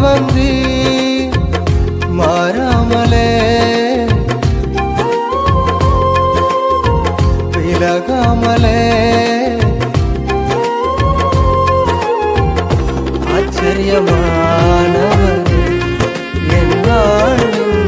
வந்து மாறாமலே. விலகாமலே. ஆச்சரியமானவர் என்னாலும்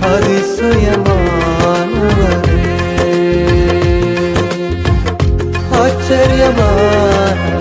அதிசயமானவர். ஆச்சரியமான